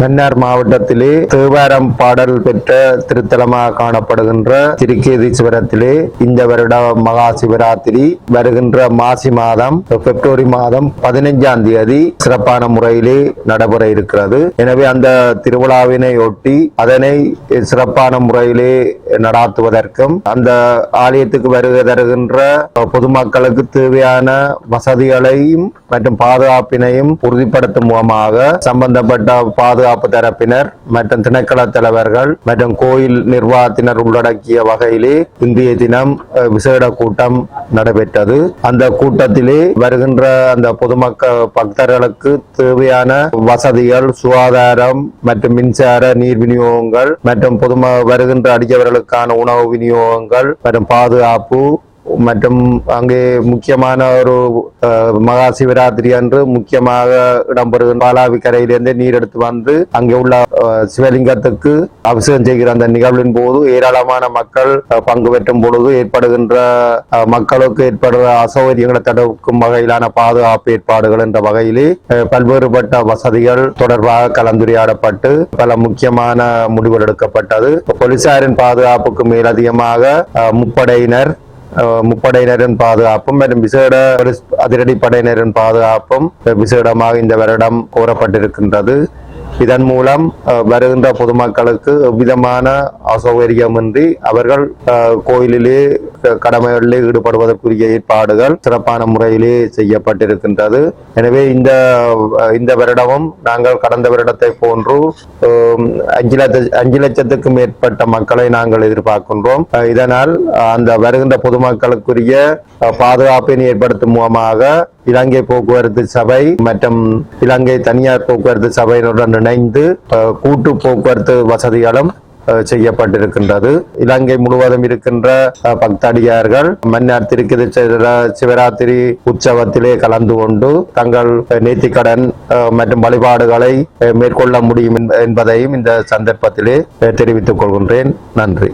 மன்னார் மாவட்டத்திலே தேவாரம் பாடல் பெற்ற திருத்தலமாக காணப்படுகின்ற திருக்கேதீஸ்வரத்திலே இந்த வருட மகா சிவராத்திரி வருகின்ற மாசி மாதம் பிப்ரவரி மாதம் பதினைஞ்சாம் தேதி சிறப்பான முறையிலே நடைபெற இருக்கிறது. எனவே அந்த திருவிழாவினை ஒட்டி அதனை சிறப்பான முறையிலே நடாத்துவதற்கும் அந்த ஆலயத்துக்கு வருகை தருகின்ற பொதுமக்களுக்கு தேவையான வசதிகளையும் மற்றும் பாதுகாப்பினையும் உறுதிப்படுத்தும் மூலமாக சம்பந்தப்பட்ட பாதுகாப்பு தரப்பினர் மற்றும் திணைக்கள தலைவர்கள் மற்றும் கோயில் நிர்வாகத்தினர் உள்ளடக்கிய வகையிலே இன்றைய தினம் விசேட கூட்டம் நடைபெற்றது. அந்த கூட்டத்திலே வருகின்ற அந்த பொதுமக்கள் பக்தர்களுக்கு தேவையான வசதிகள் சுகாதாரம் மற்றும் மின்சார நீர் விநியோகங்கள் மற்றும் பொதும வருகின்ற அடிச்சவர்களுக்கான உணவு விநியோகங்கள் மற்றும் பாதுகாப்பு மற்றும் அங்கே முக்கியமான ஒரு மகா சிவராத்திரி அன்று முக்கியமாக இடம்பெறுகின்ற பாலாவி கரையிலிருந்து நீர் எடுத்து வந்து அங்கே உள்ள சிவலிங்கத்துக்கு அபிஷேகம் செய்கிற அந்த நிகழ்வின் போது ஏராளமான மக்கள் பங்கு பெற்றும் பொழுது ஏற்படுகின்ற மக்களுக்கு ஏற்படுகிற அசௌகரியங்களை தடுக்கும் வகையிலான பாதுகாப்பு ஏற்பாடுகள் என்ற வகையிலே பல்வேறுபட்ட வசதிகள் தொடர்பாக கலந்துரையாடப்பட்டு பல முக்கியமான முடிவுகள் எடுக்கப்பட்டது. போலீசாரின் பாதுகாப்புக்கு மேலதிகமாக முப்படையினர் முப்படையினரின் பாதுகாப்பும் மற்றும் விசேட அதிரடி படையினரின் பாதுகாப்பும் விசேடமாக இந்த வருடம் கோரப்பட்டிருக்கின்றது இதன் மூலம் வருகின்ற பொதுமக்களுக்கு எவ்விதமான அசௌகரியமின்றி அவர்கள் கோயிலிலே கடமைகளில் ஈடுபடுவதற்குரிய ஏற்பாடுகள் சிறப்பான முறையிலே செய்யப்பட்டிருக்கின்றது. எனவே இந்த இந்த வருடமும் நாங்கள் கடந்த வருடத்தை போன்று அஞ்சு லட்ச அஞ்சு லட்சத்துக்கும் மேற்பட்ட மக்களை நாங்கள் எதிர்பார்க்கின்றோம். இதனால் அந்த வருகின்ற பொதுமக்களுக்குரிய பாதுகாப்பினை ஏற்படுத்தும் மூலமாக இலங்கை போக்குவரத்து சபை மற்றும் இலங்கை தனியார் போக்குவரத்து சபையினுடன் இணைந்து கூட்டு போக்குவரத்து வசதிகளும் செய்யப்பட்டிருக்கின்றது. இலங்கை முழுவதும் இருக்கின்ற பக்தடியார்கள் மன்னார் திருக்கதி சிவராத்திரி உற்சவத்திலே கலந்து கொண்டு தங்கள் நேர்த்திக்கடன் மற்றும் வழிபாடுகளை மேற்கொள்ள முடியும் என்பதையும் இந்த சந்தர்ப்பத்திலே தெரிவித்துக் கொள்கின்றேன். நன்றி.